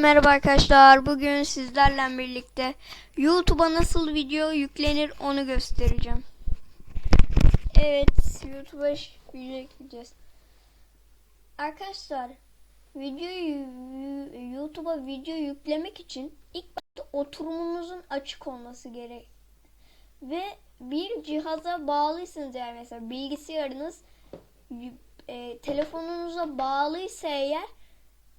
Merhaba arkadaşlar. Bugün sizlerle birlikte YouTube'a nasıl video yüklenir onu göstereceğim. Evet, YouTube'a video yükleyeceğiz. Arkadaşlar, videoyu YouTube'a video yüklemek için ilk başta oturumunuzun açık olması gerek. Ve bir cihaza bağlıysanız yani mesela bilgisayarınız e, telefonunuza bağlıysa eğer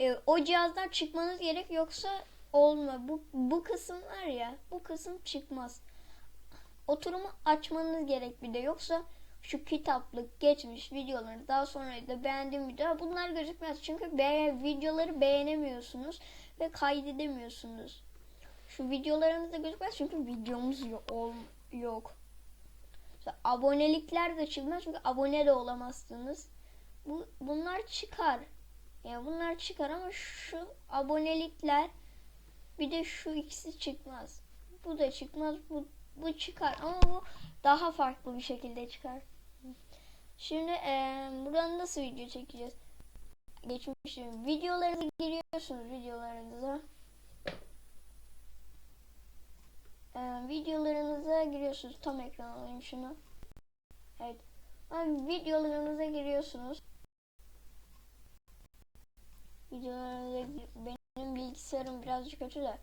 e, o cihazdan çıkmanız gerek yoksa olma. Bu bu kısım var ya, bu kısım çıkmaz. Oturumu açmanız gerek bir de yoksa şu kitaplık, geçmiş videoları, daha sonra da beğendiğim videolar bunlar gözükmez. Çünkü be videoları beğenemiyorsunuz ve kaydedemiyorsunuz. Şu videolarınız da gözükmez çünkü videomuz yok. yok. Abonelikler de çıkmaz çünkü abone de olamazsınız. Bu bunlar çıkar. Ya bunlar çıkar ama şu abonelikler bir de şu ikisi çıkmaz. Bu da çıkmaz. Bu bu çıkar ama bu daha farklı bir şekilde çıkar. Şimdi eee buradan nasıl video çekeceğiz? Geçmişim. Videolarınıza giriyorsunuz videolarınıza. Eee, videolarınıza giriyorsunuz. Tam ekran alayım şunu. Evet. Yani videolarınıza giriyorsunuz. Videolara benim bilgisayarım birazcık kötü de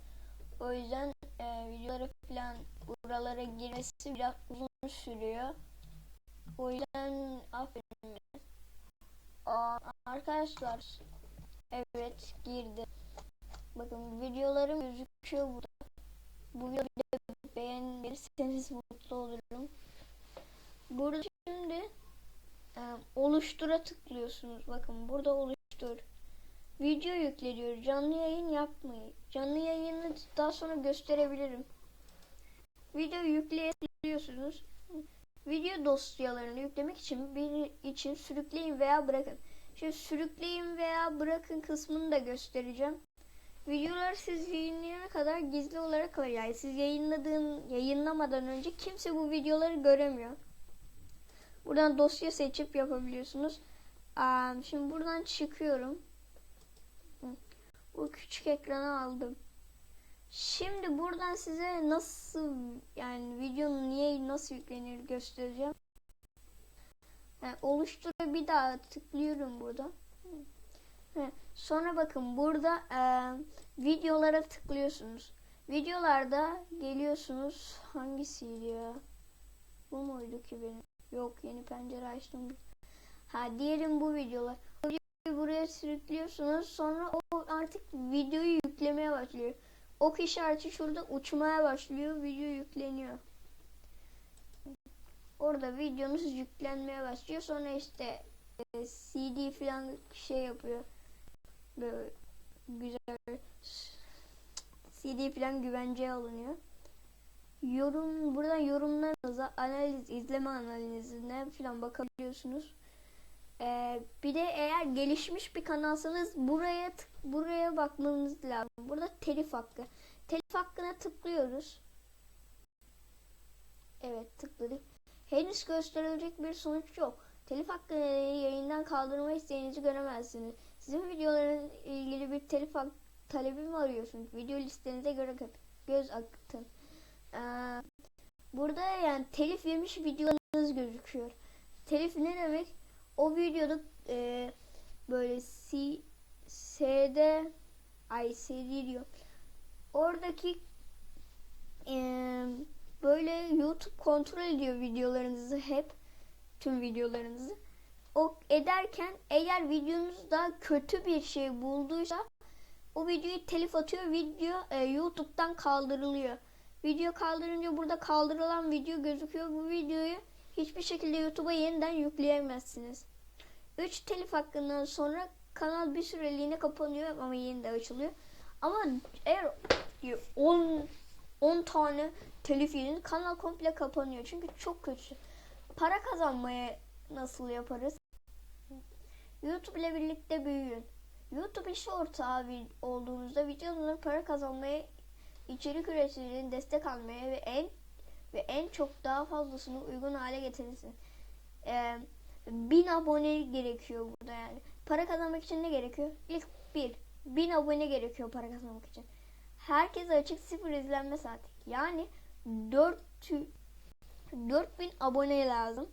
o yüzden e, videoları falan buralara girmesi biraz uzun sürüyor. O yüzden aferin. beni. Aa, arkadaşlar evet girdi. Bakın videolarım gözüküyor burada. Bu videoyu beğenirseniz mutlu olurum. Burada şimdi e, oluştura tıklıyorsunuz. Bakın burada oluştur video yükleniyor. Canlı yayın yapmayın. Canlı yayını daha sonra gösterebilirim. Video yükleyebiliyorsunuz. Video dosyalarını yüklemek için bir için sürükleyin veya bırakın. Şimdi sürükleyin veya bırakın kısmını da göstereceğim. Videolar siz yayınlayana kadar gizli olarak kalır. Yani siz yayınladığın yayınlamadan önce kimse bu videoları göremiyor. Buradan dosya seçip yapabiliyorsunuz. Şimdi buradan çıkıyorum. Bu küçük ekranı aldım. Şimdi buradan size nasıl yani videonun niye nasıl yüklenir göstereceğim. Yani oluştura bir daha tıklıyorum burada. Sonra bakın burada e, videolara tıklıyorsunuz. Videolarda geliyorsunuz. Hangisiydi ya? Bu muydu ki benim? Yok yeni pencere açtım. Ha diyelim bu videolar buraya sürüklüyorsunuz. Sonra o artık videoyu yüklemeye başlıyor. Ok işareti şurada uçmaya başlıyor. Video yükleniyor. Orada videonuz yüklenmeye başlıyor. Sonra işte e, CD falan şey yapıyor. Böyle güzel CD falan güvenceye alınıyor. Yorum buradan yorumlarınıza analiz izleme analizine falan bakabiliyorsunuz. Ee, bir de eğer gelişmiş bir kanalsanız buraya tık- buraya bakmanız lazım. Burada telif hakkı. Telif hakkına tıklıyoruz. Evet tıkladık. Henüz gösterilecek bir sonuç yok. Telif hakkı nedeniyle yayından kaldırma isteğinizi göremezsiniz. Sizin videoların ilgili bir telif hak talebi mi arıyorsunuz? Video listenize göre gö- göz akıtın. Ee, burada yani telif yemiş videolarınız gözüküyor. Telif ne demek? O videoda e, böyle C, S'de ay CD diyor. Oradaki e, böyle YouTube kontrol ediyor videolarınızı hep tüm videolarınızı. O ederken eğer videonuzda kötü bir şey bulduysa o videoyu telif atıyor. Video e, YouTube'dan kaldırılıyor. Video kaldırınca burada kaldırılan video gözüküyor. Bu videoyu hiçbir şekilde YouTube'a yeniden yükleyemezsiniz. 3 telif hakkından sonra kanal bir süreliğine kapanıyor ama yeniden açılıyor. Ama eğer 10 10 tane telif yedin kanal komple kapanıyor. Çünkü çok kötü. Para kazanmaya nasıl yaparız? YouTube ile birlikte büyüyün. YouTube işi ortağı olduğunuzda videolarına para kazanmaya, içerik üreticilerin destek almaya ve en ve en çok daha fazlasını uygun hale getirirsin. Ee, bin abone gerekiyor burada yani. Para kazanmak için ne gerekiyor? İlk bir 1000 abone gerekiyor para kazanmak için. Herkese açık sıfır izlenme saati. Yani 4 4000 abone lazım.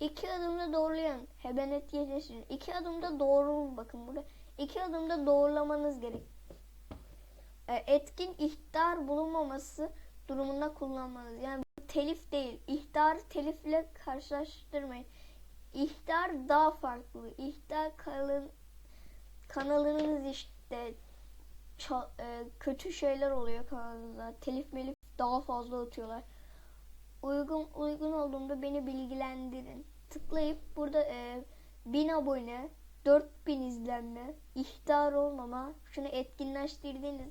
İki adımda doğrulayın. Hebenet yetiştirin. İki adımda doğru bakın burada. İki adımda doğrulamanız gerek. E, etkin ihtar bulunmaması durumunda kullanmanız. Yani telif değil. İhtar telifle karşılaştırmayın. İhtar daha farklı. İhtar kalın kanalınız işte ça- e, kötü şeyler oluyor kanalınızda. Telif melif daha fazla atıyorlar. Uygun uygun olduğunda beni bilgilendirin. Tıklayıp burada e, 1000 abone, 4000 izlenme, ihtar olmama, şunu etkinleştirdiğiniz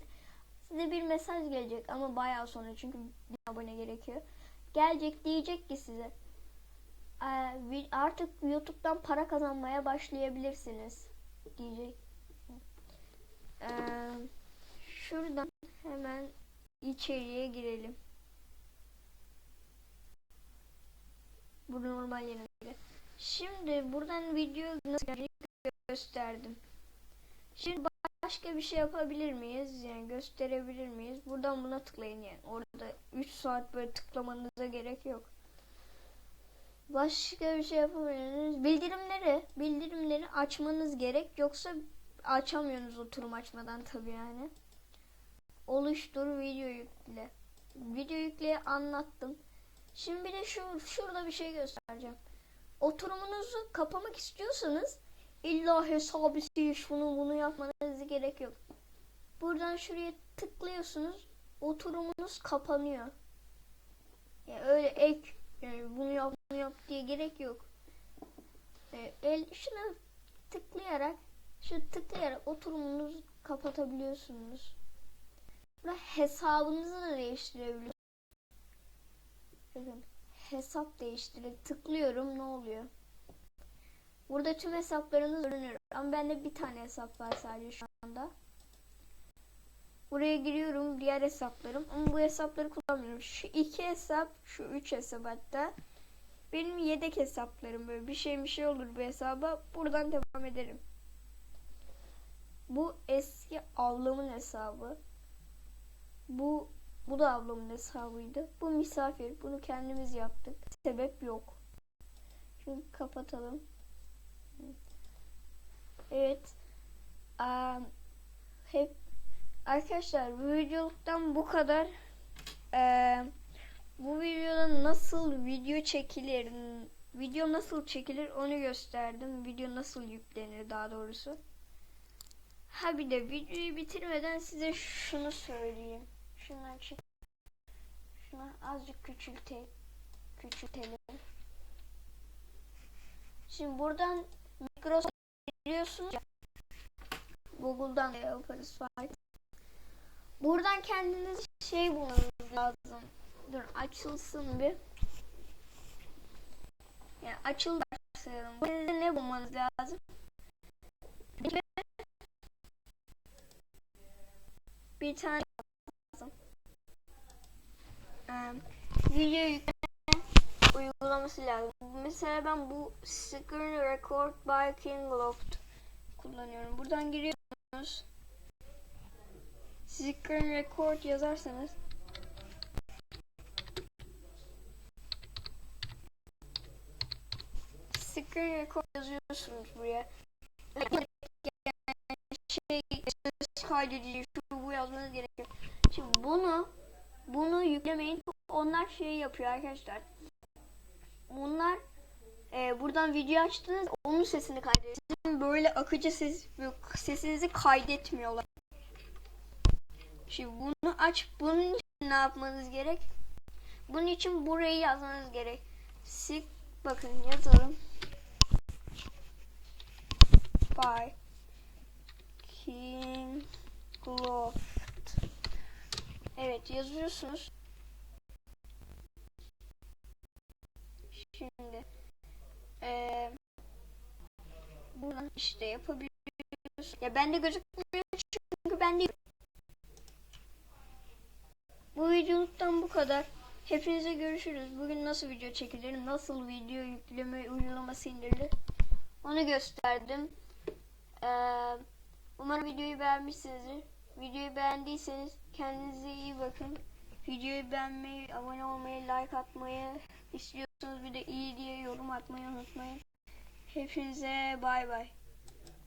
size bir mesaj gelecek ama bayağı sonra çünkü 1000 abone gerekiyor. Gelecek diyecek ki size artık YouTube'dan para kazanmaya başlayabilirsiniz diyecek. E, şuradan hemen içeriye girelim. Bu normal yerine. Şimdi buradan video nasıl gösterdim. Şimdi başka bir şey yapabilir miyiz? Yani gösterebilir miyiz? Buradan buna tıklayın yani. Orada 3 saat böyle tıklamanıza gerek yok. Başka bir şey yapabilirsiniz. Bildirimleri, bildirimleri açmanız gerek. Yoksa açamıyorsunuz oturum açmadan tabii yani. Oluştur video yükle. Video yükleye anlattım. Şimdi bir de şu şurada bir şey göstereceğim. Oturumunuzu kapamak istiyorsanız illa hesabı sil şunu bunu yapmanız gerek yok. Buradan şuraya tıklıyorsunuz. Oturumunuz kapanıyor. Yani öyle ek yani bunu yap yap diye gerek yok. Yani el şuna tıklayarak şu tıklayarak oturumunuzu kapatabiliyorsunuz. Ve hesabınızı da değiştirebiliyorsunuz. Hesap değiştire tıklıyorum ne oluyor? Burada tüm hesaplarınız görünüyor. Ama bende bir tane hesap var sadece şu anda. Buraya giriyorum diğer hesaplarım ama bu hesapları kullanmıyorum. Şu iki hesap, şu üç hesap hatta. Benim yedek hesaplarım böyle bir şey bir şey olur bu hesaba. Buradan devam ederim. Bu eski ablamın hesabı. Bu bu da ablamın hesabıydı. Bu misafir. Bunu kendimiz yaptık. Sebep yok. Şimdi kapatalım. Evet. Am, hep arkadaşlar bu videoluktan bu kadar. Eee, bu videoda nasıl video çekilir, video nasıl çekilir onu gösterdim. Video nasıl yüklenir daha doğrusu. Ha bir de videoyu bitirmeden size şunu söyleyeyim. Şundan çık. Şunu azıcık küçülte küçültelim. Şimdi buradan Microsoft biliyorsunuz ya. Google'dan da yaparız. Buradan kendiniz şey bulmanız lazım. Dur açılsın bir. Yani açıl başlayalım. Burada ne bulmanız lazım? Bir tane Ee, video yükleme uygulaması lazım. Mesela ben bu Screen Record by Kingloft kullanıyorum. Buradan giriyorsunuz. Screen Record yazarsanız Record yazıyorsunuz buraya. Şey, ses kaydedici, şu bu yazmanız gerekiyor. Şimdi bunu bunu yüklemeyin. Onlar şey yapıyor arkadaşlar. Bunlar e, buradan video açtınız onun sesini kaydediyor. Sizin böyle akıcı ses sesinizi kaydetmiyorlar. Şimdi bunu aç. Bunun için ne yapmanız gerek? Bunun için burayı yazmanız gerek. Sik bakın yazalım. By King Loft. Evet yazıyorsunuz. Şimdi eee buradan işte yapabiliyoruz. Ya bende gözükmüyor çünkü bende bu videoluktan bu kadar. Hepinize görüşürüz. Bugün nasıl video çekilir, nasıl video yükleme uygulaması indirilir onu gösterdim. Ee, Umarım videoyu beğenmişsinizdir. Videoyu beğendiyseniz kendinize iyi bakın. Videoyu beğenmeyi, abone olmayı, like atmayı istiyorsanız bir de iyi diye yorum atmayı unutmayın. Hepinize bay bay.